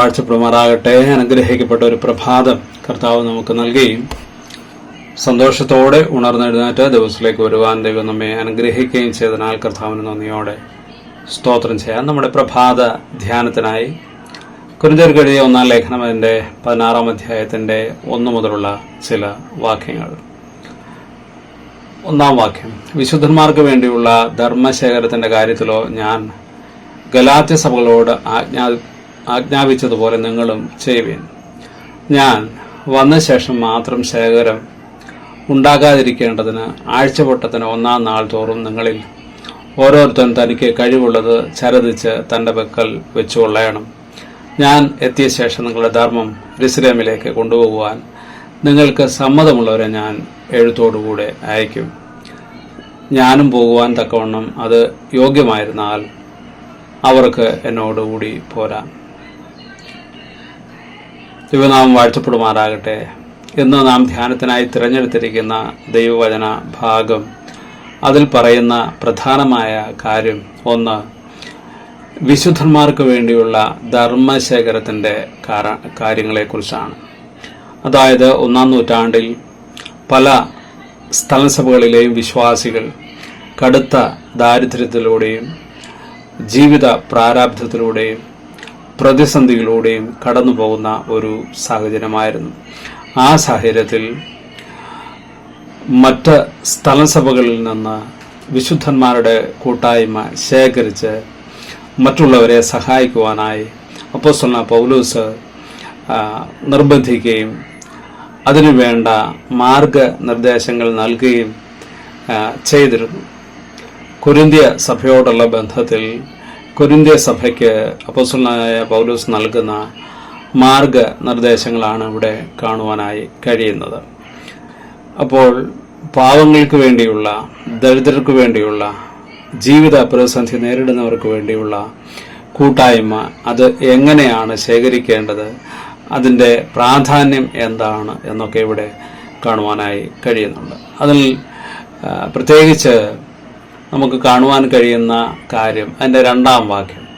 വാഴ്ചപ്പെടുമാറാകട്ടെ അനുഗ്രഹിക്കപ്പെട്ട ഒരു പ്രഭാതം കർത്താവ് നമുക്ക് നൽകുകയും സന്തോഷത്തോടെ ഉണർന്നെഴുന്നേറ്റ് ദിവസത്തിലേക്ക് വരുവാൻ ദൈവം നമ്മെ അനുഗ്രഹിക്കുകയും ചെയ്തതിനാൽ കർത്താവിന് നന്ദിയോടെ സ്തോത്രം ചെയ്യാം. നമ്മുടെ പ്രഭാത ധ്യാനത്തിനായി കുരുന്തർക്ക് എഴുതിയ ഒന്നാം ലേഖനം അതിന്റെ പതിനാറാം അധ്യായത്തിന്റെ ഒന്ന് മുതലുള്ള ചില വാക്യങ്ങൾ. ഒന്നാം വാക്യം. വിശുദ്ധന്മാർക്ക് വേണ്ടിയുള്ള ധർമ്മശേഖരത്തിന്റെ കാര്യത്തിലോ ഞാൻ ഗലാത്യ സഭകളോട് ആജ്ഞാ ആജ്ഞാപിച്ചതുപോലെ നിങ്ങളും ചെയ്യുവിൻ. ഞാൻ വന്ന ശേഷം മാത്രം ശേഖരം ഉണ്ടാകാതിരിക്കേണ്ടതിന് ആഴ്ചവട്ടത്തിന് ഒന്നാം നാൾ തോറും നിങ്ങളിൽ ഓരോരുത്തൻ തനിക്ക് കഴിവുള്ളത് ചരതിച്ച് തന്റെ വെക്കൽ വെച്ചുകൊള്ളയണം ഞാൻ എത്തിയ ശേഷം നിങ്ങളുടെ ധർമ്മം രിസ്രേമിലേക്ക് കൊണ്ടുപോകുവാൻ നിങ്ങൾക്ക് സമ്മതമുള്ളവരെ ഞാൻ എഴുത്തോടുകൂടെ അയക്കും ഞാനും പോകുവാൻ തക്കവണ്ണം അത് യോഗ്യമായിരുന്നാൽ അവർക്ക് എന്നോടുകൂടി പോരാം. ദൈവനാമം വാഴ്ത്തപ്പെടുമാറാകട്ടെ. ഇന്ന് നാം ധ്യാനത്തിനായി തിരഞ്ഞെടുത്തിരിക്കുന്ന ദൈവവചന ഭാഗം. അതിൽ പറയുന്ന പ്രധാനമായ കാര്യം ഒന്ന് വിശുദ്ധന്മാർക്ക് വേണ്ടിയുള്ള ധർമ്മശേഖരത്തിന്റെ കാര- കാര്യങ്ങളെക്കുറിച്ചാണ്. അതായത് ഒന്നാം നൂറ്റാണ്ടിൽ പല സ്ഥലസഭകളിലെയും വിശ്വാസികൾ കടുത്ത ദാരിദ്ര്യത്തിലൂടെയും ജീവിത പ്രാരാബ്ധത്തിലൂടെയും പ്രതിസന്ധികളിലൂടെയും കടന്നു പോകുന്ന ഒരു സാഹചര്യമായിരുന്നു. ആ സാഹചര്യത്തിൽ മറ്റ് സ്ഥലസഭകളിൽ നിന്ന് വിശുദ്ധന്മാരുടെ കൂട്ടായ്മ ശേഖരിച്ച് മറ്റുള്ളവരെ സഹായിക്കുവാനായി അപ്പോസ്തലനായ പൗലൂസ് നിർബന്ധിക്കുകയും അതിനുവേണ്ട മാർഗനിർദ്ദേശങ്ങൾ നൽകുകയും ചെയ്തിരുന്നു. കൊരിന്ത്യ സഭയോടുള്ള ബന്ധത്തിൽ കൊരിന്ത്യ സഭയ്ക്ക് അപ്പോസ്റ്റലായ പൗലോസ് നൽകുന്ന മാർഗനിർദ്ദേശങ്ങളാണ് ഇവിടെ കാണുവാനായി കഴിയുന്നത്. അപ്പോൾ പാവങ്ങൾക്ക് വേണ്ടിയുള്ള ദരിദ്രർക്ക് വേണ്ടിയുള്ള ജീവിത പ്രതിസന്ധി നേരിടുന്നവർക്ക് വേണ്ടിയുള്ള കൂട്ടായ്മ അത് എങ്ങനെയാണ് ശേഖരിക്കേണ്ടത് അതിന്റെ പ്രാധാന്യം എന്താണ് എന്നൊക്കെ ഇവിടെ കാണുവാനായി കഴിയുന്നുണ്ട്. അതിൽ പ്രത്യേകിച്ച് നമുക്ക് കാണുവാൻ കഴിയുന്ന കാര്യം അതിന്റെ രണ്ടാം വാക്യം.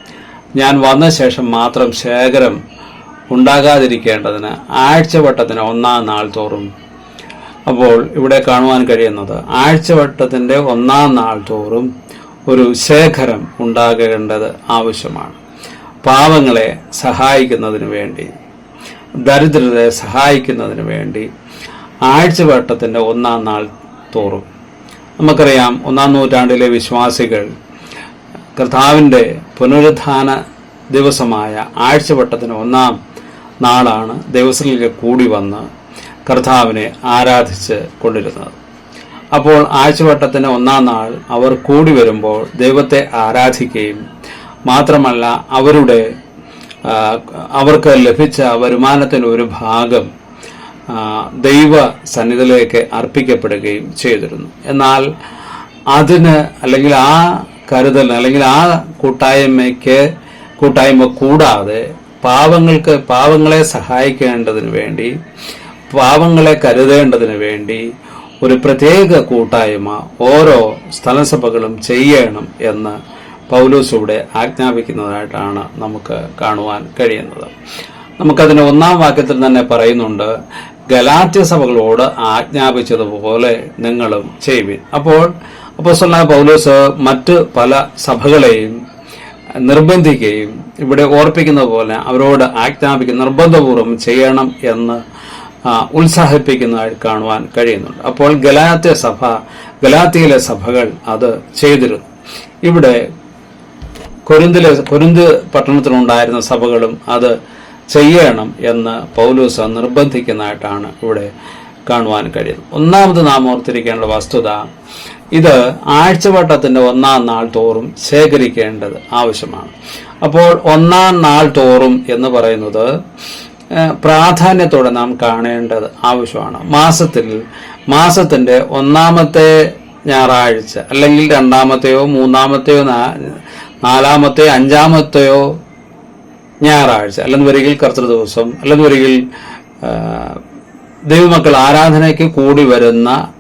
ഞാൻ വന്ന ശേഷം മാത്രം ശേഖരം ഉണ്ടാകാതിരിക്കേണ്ടതിന് ആഴ്ചവട്ടത്തിന് ഒന്നാം നാൾ തോറും. അപ്പോൾ ഇവിടെ കാണുവാൻ കഴിയുന്നത് ആഴ്ചവട്ടത്തിന്റെ ഒന്നാം നാൾ തോറും ഒരു ശേഖരം ഉണ്ടാകേണ്ടത് ആവശ്യമാണ്. പാവങ്ങളെ സഹായിക്കുന്നതിന് വേണ്ടി ദരിദ്രരെ സഹായിക്കുന്നതിന് വേണ്ടി ആഴ്ചവട്ടത്തിന്റെ ഒന്നാം നാൾ തോറും. നമുക്കറിയാം ഒന്നാം നൂറ്റാണ്ടിലെ വിശ്വാസികൾ കർത്താവിന്റെ പുനരുത്ഥാന ദിവസമായ ആഴ്ചവട്ടത്തിന് ഒന്നാം നാളാണ് ദിവസത്തിലേക്ക് കൂടി വന്ന് കർത്താവിനെ ആരാധിച്ച് കൊണ്ടിരുന്നത്. അപ്പോൾ ആഴ്ചവട്ടത്തിന് ഒന്നാം നാൾ അവർ കൂടി വരുമ്പോൾ ദൈവത്തെ ആരാധിക്കുകയും മാത്രമല്ല അവരുടെ അവർക്ക് ലഭിച്ച വരുമാനത്തിന്റെ ഒരു ഭാഗം ദൈവ സന്നിധിയിലേക്ക് അർപ്പിക്കപ്പെടുകയും ചെയ്തിരുന്നു. എന്നാൽ അതിന് അല്ലെങ്കിൽ ആ കരുതൽ അല്ലെങ്കിൽ ആ കൂട്ടായ്മയ്ക്ക് കൂട്ടായ്മ കൂടാതെ പാവങ്ങൾക്ക് പാവങ്ങളെ സഹായിക്കേണ്ടതിന് വേണ്ടി പാവങ്ങളെ കരുതേണ്ടതിന് വേണ്ടി ഒരു പ്രത്യേക കൂട്ടായ്മ ഓരോ സ്ഥലസഭകളും ചെയ്യണം എന്ന് പൗലൂസ് ഇവിടെ ആജ്ഞാപിക്കുന്നതായിട്ടാണ് നമുക്ക് കാണുവാൻ കഴിയുന്നത്. നമുക്കതിന് ഒന്നാം വാക്യത്തിൽ തന്നെ പറയുന്നുണ്ട് ഗലാത്യ സഭകളോട് ആജ്ഞാപിച്ചതുപോലെ നിങ്ങളും ചെയ്യുവിൻ. അപ്പോൾ അപ്പോൾ പൗലോസ് മറ്റ് പല സഭകളെയും നിർബന്ധിക്കുകയും ഇവിടെ ഓർപ്പിക്കുന്ന പോലെ അവരോട് ആജ്ഞാപിക്കുന്ന നിർബന്ധപൂർവം ചെയ്യണം എന്ന് ഉത്സാഹിപ്പിക്കുന്നതായി കാണുവാൻ കഴിയുന്നുണ്ട്. അപ്പോൾ ഗലാത്യ സഭ ഗലാത്തിയിലെ സഭകൾ അത് ചെയ്തിരുന്നു. ഇവിടെ കൊരിന്തിലെ കൊരിന്ത് പട്ടണത്തിലുണ്ടായിരുന്ന സഭകളും അത് ചെയ്യണം എന്ന് പൗലൂസ നിർബന്ധിക്കുന്നതായിട്ടാണ് ഇവിടെ കാണുവാൻ കഴിയുന്നത്. ഒന്നാമത് നാം ഓർത്തിരിക്കേണ്ട വസ്തുത ഇത് ആഴ്ചവട്ടത്തിന്റെ ഒന്നാം നാൾ തോറും ശേഖരിക്കേണ്ടത് ആവശ്യമാണ്. അപ്പോൾ ഒന്നാം നാൾ തോറും എന്ന് പറയുന്നത് പ്രാധാന്യത്തോടെ നാം കാണേണ്ടത് ആവശ്യമാണ്. മാസത്തിൽ മാസത്തിന്റെ ഒന്നാമത്തെ ഞായറാഴ്ച അല്ലെങ്കിൽ രണ്ടാമത്തെയോ മൂന്നാമത്തെയോ നാലാമത്തെയോ അഞ്ചാമത്തെയോ ഞായറാഴ്ച അല്ലെന്ന് വരികിൽ കർത്തൃ ദിവസം അല്ലെന്ന് വരികിൽ ദൈവമക്കൾ ആരാധനയ്ക്ക് കൂടി വരുന്ന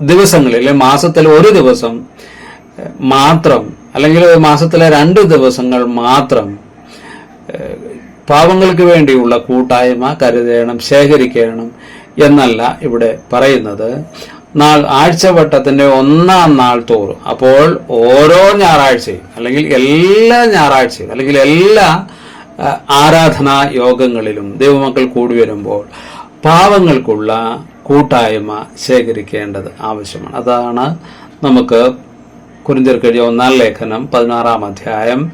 ദിവസങ്ങളിൽ മാസത്തിലെ ഒരു ദിവസം മാത്രം അല്ലെങ്കിൽ മാസത്തിലെ രണ്ട് ദിവസങ്ങൾ മാത്രം പാവങ്ങൾക്ക് വേണ്ടിയുള്ള കൂട്ടായ്മ കരുതേണം ശേഖരിക്കണം എന്നല്ല ഇവിടെ പറയുന്നത്. നാൾ ആഴ്ചവട്ടത്തിന്റെ ഒന്നാം നാൾ തോറും. അപ്പോൾ ഓരോ ഞായറാഴ്ചയും അല്ലെങ്കിൽ എല്ലാ ഞായറാഴ്ചയും അല്ലെങ്കിൽ എല്ലാ ആരാധനാ യോഗങ്ങളിലും ദൈവമക്കൾ കൂടി വരുമ്പോൾ പാവങ്ങൾക്കുള്ള കൂട്ടായ്മ ശേഖരിക്കേണ്ടത് ആവശ്യമാണ്. അതാണ് നമുക്ക് കുരിന്തിർക്കെഴുതിയ ഒന്നാം ലേഖനം പതിനാറാം അധ്യായം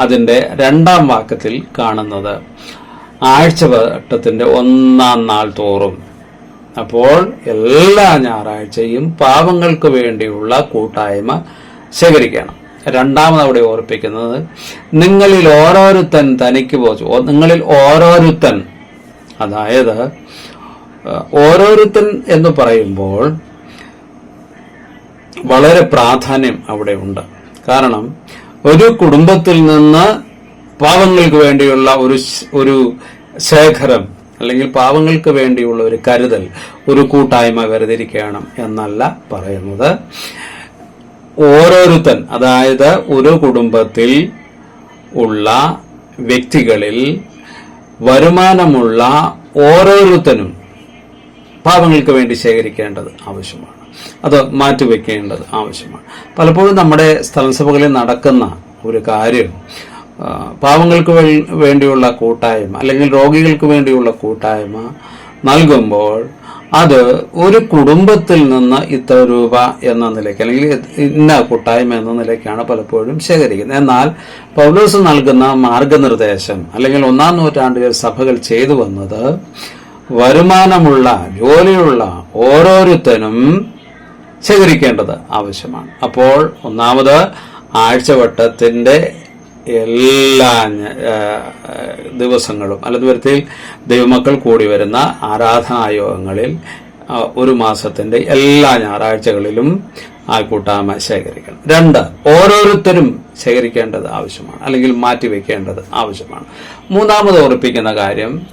അതിന്റെ രണ്ടാം വാക്യത്തിൽ കാണുന്നത്. ആഴ്ചവട്ടത്തിന്റെ ഒന്നാം നാൾ തോറും. അപ്പോൾ എല്ലാ ഞായറാഴ്ചയും പാവങ്ങൾക്ക് വേണ്ടിയുള്ള കൂട്ടായ്മ ശേഖരിക്കണം. രണ്ടാമത് അവിടെ ഓർപ്പിക്കുന്നത് നിങ്ങളിൽ ഓരോരുത്തൻ തനിക്ക് പോച്ചു നിങ്ങളിൽ ഓരോരുത്തൻ അതായത് ഓരോരുത്തൻ എന്ന് പറയുമ്പോൾ വളരെ പ്രാധാന്യം അവിടെ ഉണ്ട്. കാരണം ഒരു കുടുംബത്തിൽ നിന്ന് പാവങ്ങൾക്ക് വേണ്ടിയുള്ള ഒരു ഒരു ശേഖരം അല്ലെങ്കിൽ പാവങ്ങൾക്ക് വേണ്ടിയുള്ള ഒരു കരുതൽ ഒരു കൂട്ടായ്മ വേർതിരിക്കണം എന്നല്ല പറയുന്നത്. ഓരോരുത്തൻ അതായത് ഒരു കുടുംബത്തിൽ ഉള്ള വ്യക്തികളിൽ വരുമാനമുള്ള ഓരോരുത്തനും പാവങ്ങൾക്ക് വേണ്ടി ശേഖരിക്കേണ്ടത് ആവശ്യമാണ്. അത് മാറ്റിവെക്കേണ്ടത് ആവശ്യമാണ്. പലപ്പോഴും നമ്മുടെ സ്ഥലസഭകളിൽ നടക്കുന്ന ഒരു കാര്യം പാവങ്ങൾക്ക് വേണ്ടിയുള്ള കൂട്ടായ്മ അല്ലെങ്കിൽ രോഗികൾക്ക് വേണ്ടിയുള്ള കൂട്ടായ്മ നൽകുമ്പോൾ അത് ഒരു കുടുംബത്തിൽ നിന്ന് ഇത്ര രൂപ എന്ന നിലയ്ക്ക് അല്ലെങ്കിൽ ഇന്ന കൂട്ടായ്മ എന്ന നിലയ്ക്കാണ് പലപ്പോഴും ശേഖരിക്കുന്നത്. എന്നാൽ പൗലോസ് നൽകുന്ന മാർഗനിർദ്ദേശം അല്ലെങ്കിൽ ഒന്നാം നൂറ്റാണ്ടിലെ സഭകൾ ചെയ്തു വന്നത് വരുമാനമുള്ള ജോലിയുള്ള ഓരോരുത്തരും ശേഖരിക്കേണ്ടത് ആവശ്യമാണ്. അപ്പോൾ ഒന്നാമത് ആഴ്ചവട്ടത്തിന്റെ എല്ലാ ദിവസങ്ങളും അല്ലെങ്കിൽ വരുത്തിൽ ദൈവമക്കൾ കൂടി വരുന്ന ആരാധനായോഗങ്ങളിൽ ഒരു മാസത്തിന്റെ എല്ലാ ഞായറാഴ്ചകളിലും ആ കൂട്ടായ്മ ശേഖരിക്കണം. രണ്ട് ഓരോരുത്തരും ശേഖരിക്കേണ്ടത് ആവശ്യമാണ് അല്ലെങ്കിൽ മാറ്റിവെക്കേണ്ടത് ആവശ്യമാണ്. മൂന്നാമത് ഉറപ്പിക്കുന്ന കാര്യം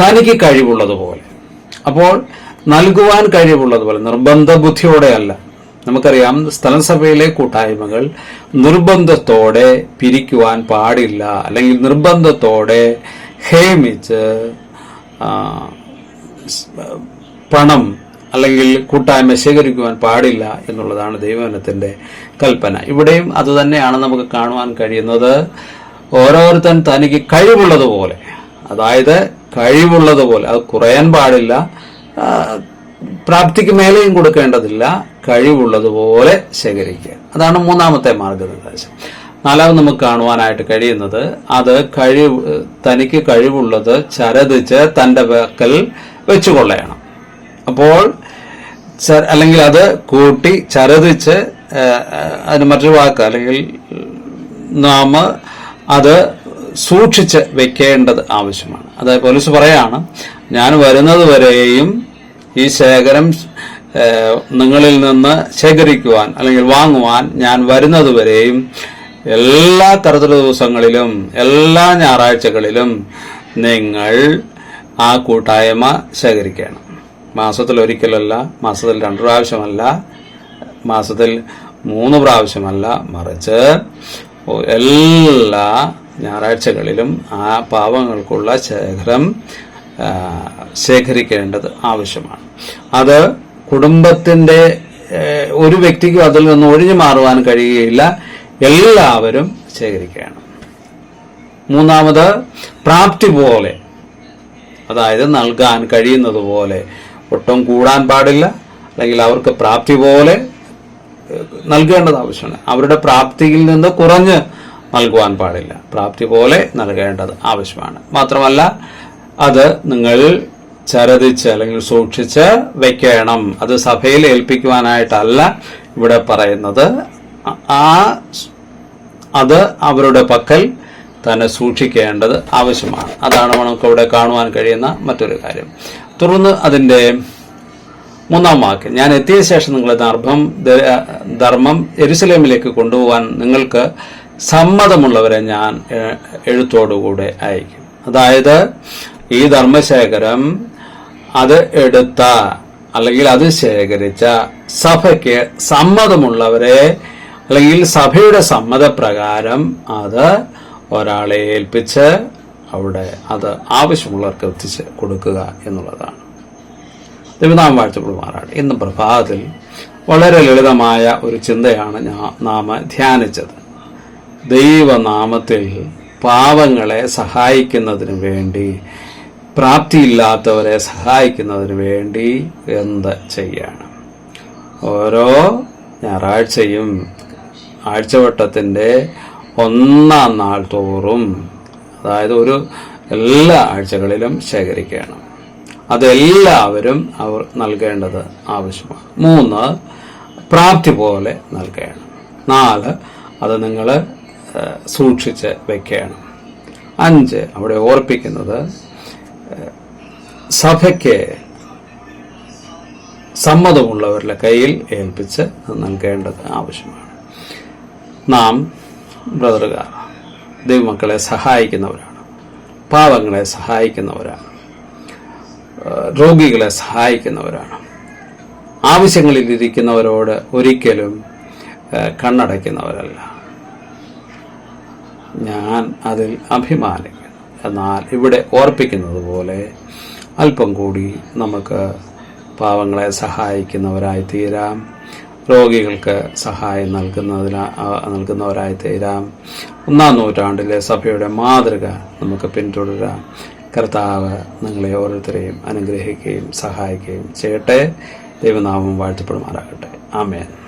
തനിക്ക് കഴിവുള്ളതുപോലെ. അപ്പോൾ നൽകുവാൻ കഴിവുള്ളതുപോലെ നിർബന്ധ ബുദ്ധിയോടെയല്ല നമുക്കറിയാം സ്ഥലം സഭയിലെ കൂട്ടായ്മകൾ നിർബന്ധത്തോടെ പിരിക്കുവാൻ പാടില്ല. അല്ലെങ്കിൽ നിർബന്ധത്തോടെ ഹേമിച്ച് പണം അല്ലെങ്കിൽ കൂട്ടായ്മ ശേഖരിക്കുവാൻ പാടില്ല എന്നുള്ളതാണ് ദൈവജനത്തിന്റെ കൽപ്പന. ഇവിടെയും അതുതന്നെയാണ് നമുക്ക് കാണുവാൻ കഴിയുന്നത്. ഓരോരുത്തൻ തനിക്ക് കഴിവുള്ളതുപോലെ അതായത് കഴിവുള്ളതുപോലെ അത് കുറയാൻ പാടില്ല പ്രാപ്തിക്ക് മേലെയും കൊടുക്കേണ്ടതില്ല കഴിവുള്ളതുപോലെ ശേഖരിക്കുക. അതാണ് മൂന്നാമത്തെ മാർഗനിർദ്ദേശം. നാലാമത് നമുക്ക് കാണുവാനായിട്ട് കഴിയുന്നത് അത് കഴിവ് തനിക്ക് കഴിവുള്ളത് ചരതിച്ച് തന്റെ പക്കൽ വെച്ചുകൊള്ളയണം. അപ്പോൾ അല്ലെങ്കിൽ അത് കൂട്ടി ചരതിച്ച് അതിന് മറ്റൊരു വാക്ക് അല്ലെങ്കിൽ നാം അത് സൂക്ഷിച്ച് വെക്കേണ്ടത് ആവശ്യമാണ്. അതായത് പോലീസ് പറയാണ് ഞാൻ വരുന്നത് വരെയും ഈ ശേഖരം നിങ്ങളിൽ നിന്ന് ശേഖരിക്കുവാൻ അല്ലെങ്കിൽ വാങ്ങുവാൻ ഞാൻ വരുന്നതുവരെയും എല്ലാ തരത്തിലുള്ള ദിവസങ്ങളിലും എല്ലാ ഞായറാഴ്ചകളിലും നിങ്ങൾ ആ കൂട്ടായ്മ ശേഖരിക്കണം. മാസത്തിൽ ഒരിക്കലല്ല മാസത്തിൽ രണ്ട് പ്രാവശ്യമല്ല മാസത്തിൽ മൂന്ന് പ്രാവശ്യമല്ല മറിച്ച് എല്ലാ ഞായറാഴ്ചകളിലും ആ പാവങ്ങൾക്കുള്ള ശേഖരം ശേഖരിക്കേണ്ടത് ആവശ്യമാണ്. അത് കുടുംബത്തിന്റെ ഒരു വ്യക്തിക്കും അതിൽ നിന്ന് ഒഴിഞ്ഞു മാറുവാൻ കഴിയുകയില്ല. എല്ലാവരും ശേഖരിക്കുകയാണ്. മൂന്നാമത് പ്രാപ്തി പോലെ അതായത് നൽകാൻ കഴിയുന്നത് പോലെ. ഒട്ടും കൂടാൻ പാടില്ല. അല്ലെങ്കിൽ അവർക്ക് പ്രാപ്തി പോലെ നൽകേണ്ടത് ആവശ്യമാണ്. അവരുടെ പ്രാപ്തിയിൽ നിന്ന് കുറഞ്ഞ് നൽകുവാൻ പാടില്ല. പ്രാപ്തി പോലെ നൽകേണ്ടത് ആവശ്യമാണ്. മാത്രമല്ല അത് നിങ്ങൾ ചരതിച്ച് അല്ലെങ്കിൽ സൂക്ഷിച്ച് വെക്കണം. അത് സഭയിൽ ഏൽപ്പിക്കുവാനായിട്ടല്ല ഇവിടെ പറയുന്നത്. ആ അത് അവരുടെ പക്കൽ തന്നെ സൂക്ഷിക്കേണ്ടത് ആവശ്യമാണ്. അതാണ് നമുക്ക് ഇവിടെ കാണുവാൻ കഴിയുന്ന മറ്റൊരു കാര്യം. തുടർന്ന് അതിന്റെ മൂന്നാം വാക്ക് ഞാൻ എത്തിയ ശേഷം നിങ്ങളെ ധർമ്മം ധർമ്മം എരുസലേമിലേക്ക് കൊണ്ടുപോകാൻ നിങ്ങൾക്ക് സമ്മതമുള്ളവരെ ഞാൻ എഴുത്തോടുകൂടെ അയക്കും. അതായത് ഈ ധർമ്മശേഖരം അത് എടുത്ത അല്ലെങ്കിൽ അത് ശേഖരിച്ച സഭയ്ക്ക് സമ്മതമുള്ളവരെ അല്ലെങ്കിൽ സഭയുടെ സമ്മതപ്രകാരം അത് ഒരാളെ ഏൽപ്പിച്ച് അവിടെ അത് ആവശ്യമുള്ളവർക്ക് എത്തിച്ച് കൊടുക്കുക എന്നുള്ളതാണ്. ദൈവനാമം വാഴ്ചപ്പെടുമാറാണ് ഇന്ന് പ്രഭാതത്തിൽ വളരെ ലളിതമായ ഒരു ചിന്തയാണ് നാം ധ്യാനിച്ചത്. ദൈവനാമത്തിൽ പാവങ്ങളെ സഹായിക്കുന്നതിന് വേണ്ടി പ്രാപ്തിയില്ലാത്തവരെ സഹായിക്കുന്നതിന് വേണ്ടി എന്ത് ചെയ്യണം? ഓരോ ഞായറാഴ്ചയും ആഴ്ചവട്ടത്തിന്റെ ഒന്നാം നാൾ തോറും അതായത് ഒരു എല്ലാ ആഴ്ചകളിലും ശേഖരിക്കണം. അതെല്ലാവരും അവർ നൽകേണ്ടത് ആവശ്യമാണ്. മൂന്ന് പ്രാപ്തി പോലെ നൽകണം. നാല് അത് നിങ്ങൾ സൂക്ഷിച്ച് വെക്കണം. അഞ്ച് അവിടെ ഓർപ്പിക്കുന്നത് സഭയ്ക്ക് സമ്മതമുള്ളവരുടെ കയ്യിൽ ഏൽപ്പിച്ച് നൽകേണ്ടത് ആവശ്യമാണ്. നാം ബ്രദറുകാർ ദൈവമക്കളെ സഹായിക്കുന്നവരാണ്. പാവങ്ങളെ സഹായിക്കുന്നവരാണ്. രോഗികളെ സഹായിക്കുന്നവരാണ്. ആവശ്യങ്ങളിൽ ഇരിക്കുന്നവരോട് ഒരിക്കലും കണ്ണടയ്ക്കുന്നവരല്ല. ഞാൻ അതിൽ അഭിമാനിക്കുന്നു. എന്നാൽ ഇവിടെ ഓർപ്പിക്കുന്നത് പോലെ അല്പം കൂടി നമുക്ക് പാവങ്ങളെ സഹായിക്കുന്നവരായി തീരാം. രോഗികൾക്ക് സഹായം നൽകുന്നതിന് നൽകുന്നവരായി തീരാം. ഒന്നാം നൂറ്റാണ്ടിലെ സഭയുടെ മാതൃക നമുക്ക് പിന്തുടരാം. കർത്താവ് നിങ്ങളെ ഓരോരുത്തരെയും അനുഗ്രഹിക്കുകയും സഹായിക്കുകയും ചെയ്യട്ടെ. ദൈവനാമം വാഴ്ത്തപ്പെടുമാറാകട്ടെ. ആമേൻ.